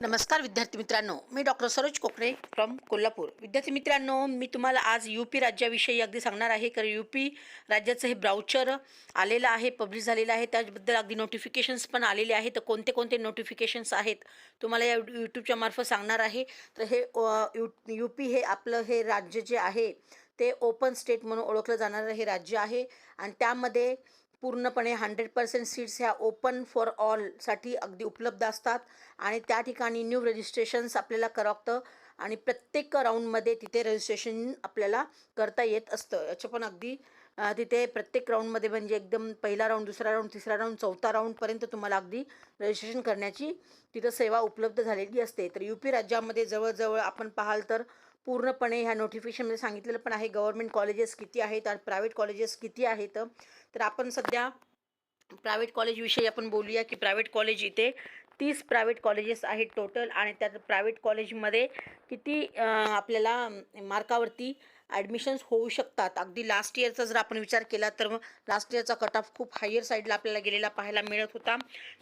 नमस्कार विद्यार्थी मित्रांनो मी डॉक्टर सरोज कोकणे फ्रॉम कोल्हापूर. विद्यार्थी मित्रांनो मी तुम्हाला आज यू पी राज्याविषयी अगदी सांगणार आहे. कारण यू पी राज्याचं हे ब्राउचर आलेलं आहे पब्लिश झालेलं आहे. त्याबद्दल अगदी नोटिफिकेशन्स पण आलेले आहेत. तर कोणते कोणते नोटिफिकेशन्स आहेत तुम्हाला या यूट्यूबच्या मार्फत सांगणार आहे. तर हे यू यू पी हे आपलं हे राज्य जे आहे ते ओपन स्टेट म्हणून ओळखलं जाणारं हे राज्य आहे. आणि त्यामध्ये पूर्णपणे हंड्रेड पर्सेंट सीट्स ह्या ओपन फॉर ऑलसाठी अगदी उपलब्ध असतात. आणि त्या ठिकाणी न्यू रजिस्ट्रेशन्स आपल्याला करावं आणि प्रत्येक राऊंडमध्ये तिथे रजिस्ट्रेशन आपल्याला करता येत असतं. याचं पण अगदी तिथे प्रत्येक राऊंडमध्ये म्हणजे एकदम पहिला राऊंड दुसरा राऊंड तिसरा राऊंड चौथा राऊंडपर्यंत तुम्हाला अगदी रजिस्ट्रेशन करण्याची तिथं सेवा उपलब्ध झालेली असते. तर यू पी राज्यामध्ये जवळजवळ आपण पाहाल तर पूर्णपणे ह्या नोटिफिकेशनमध्ये सांगितलेलं पण आहे गव्हर्मेंट कॉलेजेस किती आहेत आणि प्रायव्हेट कॉलेजेस किती आहेत. तर आपण सध्या प्रायव्हेट कॉलेजविषयी आपण बोलूया की प्रायव्हेट कॉलेज इथे तीस प्रायव्हेट कॉलेजेस आहेत टोटल आणि त्यात प्रायव्हेट कॉलेजमध्ये किती आपल्याला मार्कावरती ॲडमिशन्स होऊ शकतात. अगदी लास्ट इयरचा जर आपण विचार केला तर मग लास्ट इयरचा कट ऑफ खूप हायर साईडला आपल्याला गेलेला पाहायला मिळत होता.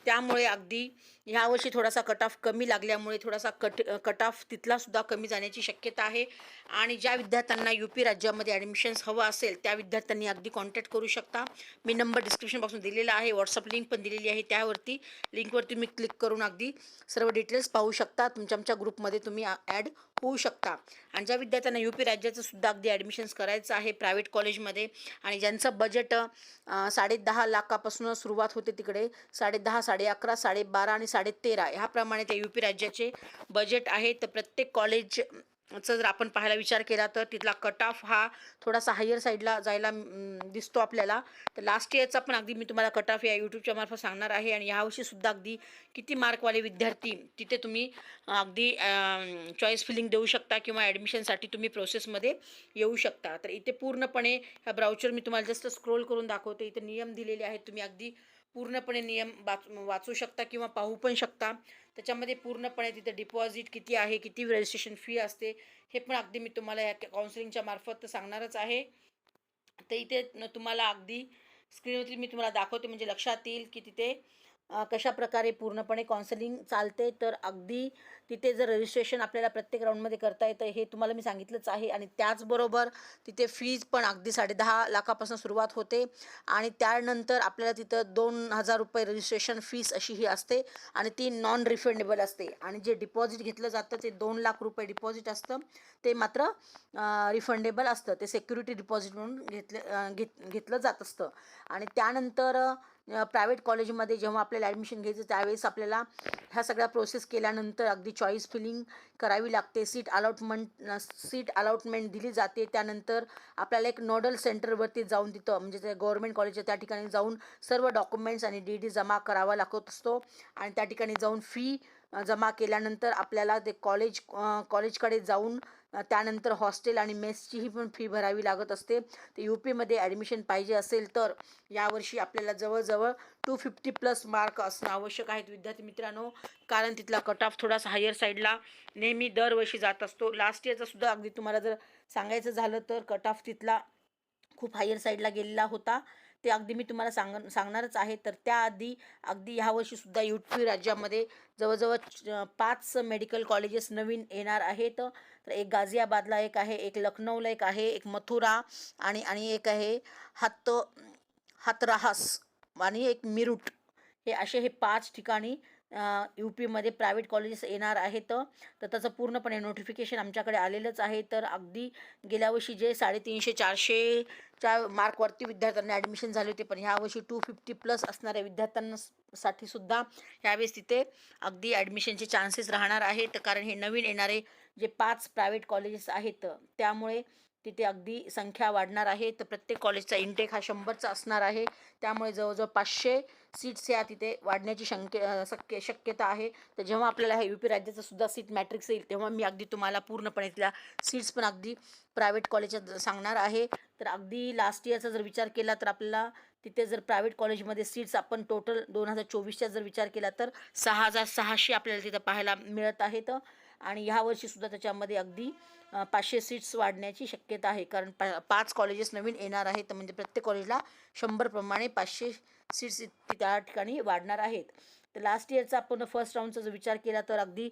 त्यामुळे अगदी ह्यावर्षी थोडासा कट ऑफ कमी लागल्यामुळे थोडासा कट कट ऑफ तिथलासुद्धा कमी जाण्याची शक्यता आहे. आणि ज्या विद्यार्थ्यांना यू पी राज्यामध्ये ॲडमिशन्स हवं असेल त्या विद्यार्थ्यांनी अगदी कॉन्टॅक्ट करू शकता. मी नंबर डिस्क्रिप्शनपासून दिलेला आहे व्हॉट्सअप लिंक पण दिलेली आहे त्यावरती लिंकवरती मी क्लिक करून अगदी सर्व डिटेल्स पाहू शकता. तुमच्या आमच्या ग्रुपमध्ये तुम्ही ॲड होऊ शकता. आणि ज्या विद्यार्थ्यांना यू पी राज्याचं सुद्धा अगदी ॲडमिशन्स करायचं आहे प्रायव्हेट कॉलेजमध्ये आणि ज्यांचं बजेट साडे दहा लाखापासून सुरुवात होते तिकडे. साडे दहा साडे अकरा साडे बारा आणि साडे तेरा ह्याप्रमाणे त्या यू पी राज्याचे बजेट आहे. तर प्रत्येक कॉलेज चं जर आपण पाहायला विचार केला तर तिथला कट ऑफ हा थोडासा हायर साईडला जायला दिसतो आपल्याला. तर लास्ट इयरचा पण अगदी मी तुम्हाला कट ऑफ या यूट्यूबच्या मार्फत सांगणार आहे आणि यावर्षीसुद्धा अगदी किती मार्कवाले विद्यार्थी तिथे तुम्ही अगदी चॉईस फिलिंग देऊ शकता किंवा ॲडमिशनसाठी तुम्ही प्रोसेसमध्ये येऊ शकता. तर इथे पूर्णपणे ह्या ब्राउचर मी तुम्हाला जस्ट स्क्रोल करून दाखवते. इथे नियम दिलेले आहेत. तुम्ही अगदी पूर्णपणे नियम वाच वाचू शकता किंवा पाहू पण शकता. त्याच्यामध्ये पूर्णपणे तिथं डिपॉझिट किती आहे किती रजिस्ट्रेशन फी असते हे पण अगदी मी तुम्हाला या काउन्सिलिंगच्या मार्फत सांगणारच आहे. तर इथे न तुम्हाला अगदी स्क्रीनवरती मी तुम्हाला दाखवते म्हणजे लक्षात येईल की तिथे कशा प्रकारे पूर्णपणे काउन्सलिंग चालते तर अगदी तिथे जर रजिस्ट्रेशन आपल्याला प्रत्येक राऊंडमध्ये करता येतं हे तुम्हाला मी सांगितलंच आहे. आणि त्याचबरोबर तिथे फीज पण अगदी साडेदहा लाखापासून सुरुवात होते. आणि त्यानंतर आपल्याला तिथं दोन हजार रुपये रजिस्ट्रेशन फीस अशी ही असते आणि ती नॉन रिफंडेबल असते. आणि जे डिपॉझिट घेतलं जातं ते दोन लाख रुपये डिपॉझिट असतं. ते मात्र रिफंडेबल असतं. ते सेक्युरिटी डिपॉझिट म्हणून घेतलं घेत घेतलं जात असतं. आणि त्यानंतर प्रायव्हेट कॉलेजमध्ये जेव्हा आपल्याला ॲडमिशन घ्यायचं त्यावेळेस आपल्याला ह्या सगळ्या प्रोसेस केल्यानंतर अगदी चॉईस फिलिंग करावी लागते. सीट अलॉटमेंट सीट अलॉटमेंट दिली जाते. त्यानंतर आपल्याला एक नोडल सेंटरवरती जाऊन तिथं म्हणजे ते गव्हर्मेंट कॉलेजच्या त्या ठिकाणी जाऊन सर्व डॉक्युमेंट्स आणि डी डी जमा करावा लागत असतो. आणि त्या ठिकाणी जाऊन फी जमा केल्यानंतर आपल्याला ते कॉलेज कॉलेजकडे जाऊन त्यानंतर हॉस्टेल आणि मेसचीही पण फी भरावी लागत असते. तर यू पीमध्ये ॲडमिशन पाहिजे असेल तर यावर्षी आपल्याला जवळजवळ टू फिफ्टी प्लस मार्क असणं आवश्यक आहेत विद्यार्थी मित्रांनो. कारण तिथला कट ऑफ थोडासा हायर साईडला नेहमी दरवर्षी जात असतो. लास्ट इयरचा सुद्धा अगदी तुम्हाला जर सांगायचं झालं तर कट ऑफ तिथला खूप हायर साईडला गेलेला होता. ते अगदी मी तुम्हाला सांग सांगणारच आहे. तर त्याआधी अगदी ह्या वर्षीसुद्धा यू पी राज्यामध्ये जवळजवळ पाच मेडिकल कॉलेजेस नवीन येणार आहेत. तर एक गाझियाबादला एक आहे एक लखनौला एक आहे एक मथुरा आणि आणि एक आहे हात हातराहास आणि एक मिरुट. हे असे हे पाच ठिकाणी यू पीमध्ये प्रायव्हेट कॉलेजेस येणार आहेत. तर त्याचं पूर्णपणे नोटिफिकेशन आमच्याकडे आलेलंच आहे. तर अगदी गेल्या वर्षी जे साडेतीनशे चारशेच्या मार्कवरती विद्यार्थ्यांना ॲडमिशन झाले होते पण ह्यावर्षी टू फिफ्टी प्लस असणाऱ्या विद्यार्थ्यांना साठी सुद्धा ह्यावेळेस तिथे अगदी ॲडमिशनचे चान्सेस राहणार आहेत. कारण हे नवीन येणारे जे पाच प्रायव्हेट कॉलेजेस आहेत त्यामुळे तिथे अगदी संख्या वाढणार आहे. तर प्रत्येक कॉलेजचा इंटेक हा शंभरचा असणार आहे. त्यामुळे जवळजवळ पाचशे सीट्स ह्या तिथे वाढण्याची शंके शक्य शक्यता आहे. तर जेव्हा आपल्याला ह्या यू पी राज्याचं सुद्धा सीट मॅट्रिक्स येईल तेव्हा मी अगदी तुम्हाला पूर्णपणे तिथल्या सीट्स पण अगदी प्रायव्हेट कॉलेजात सांगणार आहे. तर अगदी लास्ट इयरचा जर विचार केला तर आपल्याला तिथे जर प्रायव्हेट कॉलेजमध्ये सीट्स आपण टोटल दोन हजार चोवीसच्या जर विचार केला तर सहा हजार सहाशे आपल्याला तिथं पाहायला मिळत आहे तर आणि ह्या वर्षीसुद्धा त्याच्यामध्ये अगदी पाचशे सीट्स वाढण्याची शक्यता आहे. कारण पा पाच कॉलेजेस नवीन येणार आहेत. म्हणजे प्रत्येक कॉलेजला शंभरप्रमाणे पाचशे सीट्स त्या ठिकाणी वाढणार आहेत. तर लास्ट इयरचा आपण फर्स्ट राऊंडचा जर विचार केला तर अगदी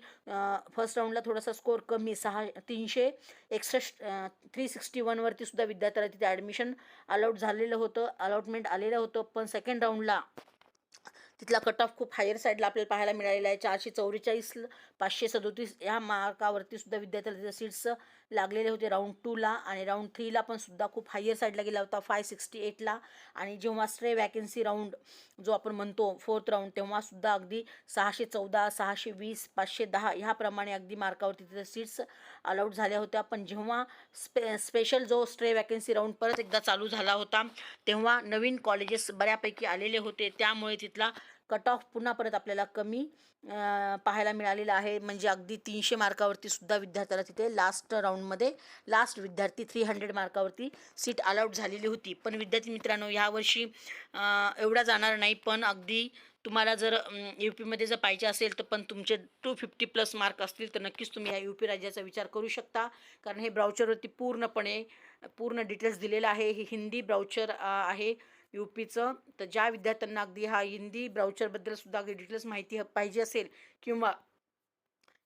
फर्स्ट राऊंडला थोडासा स्कोअर कमी सहा तीनशे एकसष्ट थ्री सिक्स्टी वनवरती सुद्धा विद्यार्थ्याला तिथे ॲडमिशन अलाउट झालेलं होतं. अलॉटमेंट आलेलं होतं. पण सेकंड राऊंडला तिथला कट ऑफ खूप हायर साईडला आपल्याला पाहायला मिळालेला आहे. चारशे चौवेचाळीस पाचशे सदोतीस ह्या मार्कावरती सुद्धा विद्यार्थ्याला सीट्स लागलेले होते राऊंड टूला आणि राऊंड थ्रीला पण सुद्धा खूप हायर साईडला गेला होता फाय सिक्स्टी एटला आणि जेव्हा स्ट्रे वॅकन्सी राऊंड जो आपण म्हणतो फोर्थ राऊंड तेव्हासुद्धा अगदी सहाशे चौदा सहाशे वीस पाचशे दहा ह्याप्रमाणे अगदी मार्कावरती तिथे सीट्स अलाउट झाल्या होत्या. पण जेव्हा स्पे स्पेशल जो स्ट्रे वॅकन्सी राऊंड परत एकदा चालू झाला होता तेव्हा नवीन कॉलेजेस बऱ्यापैकी आलेले होते. त्यामुळे तिथला कट ऑफ पुन्हा परत आपल्याला कमी पाहायला मिळालेला आहे. म्हणजे अगदी तीनशे मार्कावरती सुद्धा विद्यार्थ्याला तिथे लास्ट राऊंडमध्ये लास्ट विद्यार्थी थ्री हंड्रेड मार्कावरती सीट अलाउट झालेली होती. पण विद्यार्थी मित्रांनो ह्यावर्षी एवढा जाणार नाही. पण अगदी तुम्हाला जर यू पीमध्ये जर पाहिजे असेल तर पण तुमचे टू फिफ्टी प्लस मार्क असतील तर नक्कीच तुम्ही ह्या यू पी राज्याचा विचार करू शकता. कारण हे ब्राउचरवरती पूर्णपणे पूर्ण डिटेल्स दिलेलं आहे. हे हिंदी ब्राउचर आहे. यू पीचं तर ज्या विद्यार्थ्यांना अगदी हा हिंदी ब्राउचरबद्दल सुद्धा अगदी डिटेल्स माहिती ह- पाहिजे असेल किंवा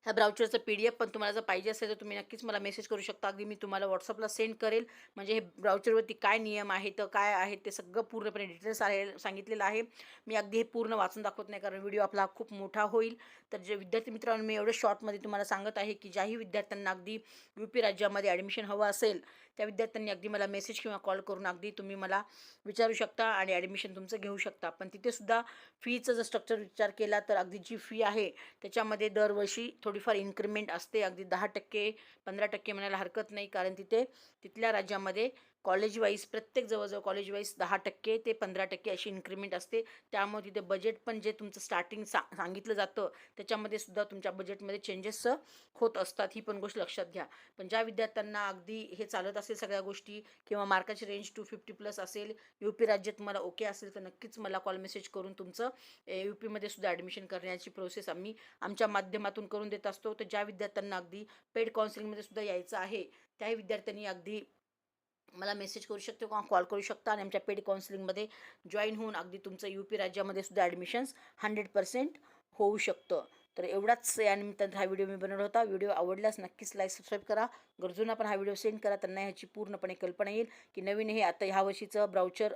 ह्या ब्राउचरचं पी डी एफ पण तुम्हाला जर पाहिजे असेल तर तुम्ही नक्कीच मला मेसेज करू शकता. अगदी मी तुम्हाला व्हॉट्सअपला सेंड करेल. म्हणजे हे ब्राउचरवरती काय नियम आहेत काय आहे ते सगळं पूर्णपणे डिटेल्स आहे सांगितलेलं आहे. मी अगदी हे पूर्ण वाचून दाखवत नाही कारण व्हिडिओ आपला खूप मोठा होईल. तर जे विद्यार्थी मित्रांनो मी एवढं शॉर्टमध्ये तुम्हाला सांगत आहे की ज्याही विद्यार्थ्यांना अगदी यू पी राज्यामध्ये ॲडमिशन हवं असेल त्या विद्यार्थ्यांनी अगदी मला मेसेज किंवा कॉल करून अगदी तुम्ही मला विचारू शकता आणि ॲडमिशन तुमचं घेऊ शकता. पण तिथेसुद्धा फीचं जर स्ट्रक्चर विचार केला तर अगदी जी फी आहे त्याच्यामध्ये दरवर्षी थोडीफार इन्क्रीमेंट असते. अगदी दहा टक्के पंधरा टक्के म्हणायला हरकत नाही. कारण तिथे तिथल्या राज्यामध्ये कॉलेज वाईज प्रत्येक जवळजवळ कॉलेज वाईज दहा टक्के ते पंधरा टक्के अशी इन्क्रीमेंट असते. त्यामुळे तिथे बजेट पण जे तुमचं स्टार्टिंग सा सांगितलं जातं त्याच्यामध्ये सुद्धा तुमच्या बजेटमध्ये चेंजेस होत असतात. ही पण गोष्ट लक्षात घ्या. पण ज्या विद्यार्थ्यांना अगदी हे चालत असेल सगळ्या गोष्टी किंवा मार्काची रेंज टू फिफ्टी प्लस असेल यू पी राज्यात तुम्हाला ओके असेल तर नक्कीच मला कॉल मेसेज करून तुमचं यू पीमध्ये सुद्धा ॲडमिशन करण्याची प्रोसेस आम्ही आमच्या माध्यमातून करून देत असतो. तर ज्या विद्यार्थ्यांना अगदी पेड काउन्सिलिंगमध्ये सुद्धा यायचं आहे त्याही विद्यार्थ्यांनी अगदी मला मेसेज करू शकतो किंवा कॉल करू शकता. आणि आमच्या पेड काउन्सिलिंगमध्ये जॉईन होऊन अगदी तुमचं यू पी राज्यामध्ये सुद्धा ॲडमिशन्स हंड्रेड पर्सेंट होऊ शकतं. तर एवढाच या निमित्तानं हा व्हिडिओ मी बनवला होता. व्हिडिओ आवडल्यास नक्कीच लाईक सबस्क्राईब करा. गरजूंना पण हा व्हिडिओ सेंड करा. त्यांना ह्याची पूर्णपणे कल्पना येईल की नवीन हे आता ह्या वर्षीचं ब्राउचर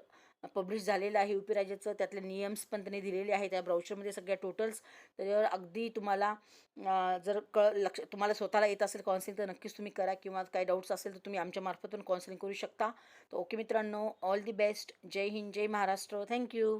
पब्लिश झालेलं आहे यू पी राज्याचं. त्यातले नियम्स पण त्यांनी दिलेले आहेत. त्या ब्राउचरमध्ये सगळ्या टोटल्स त्याच्यावर अगदी तुम्हाला जर कळ लक्ष तुम्हाला स्वतःला येत असेल काउन्सिलिंग तर नक्कीच तुम्ही करा. किंवा काही डाऊट्स असेल तर तुम्ही आमच्या मार्फतून काउन्सिलिंग करू शकता. तर ओके मित्रांनो ऑल दी बेस्ट जय हिंद जय महाराष्ट्र. Thank you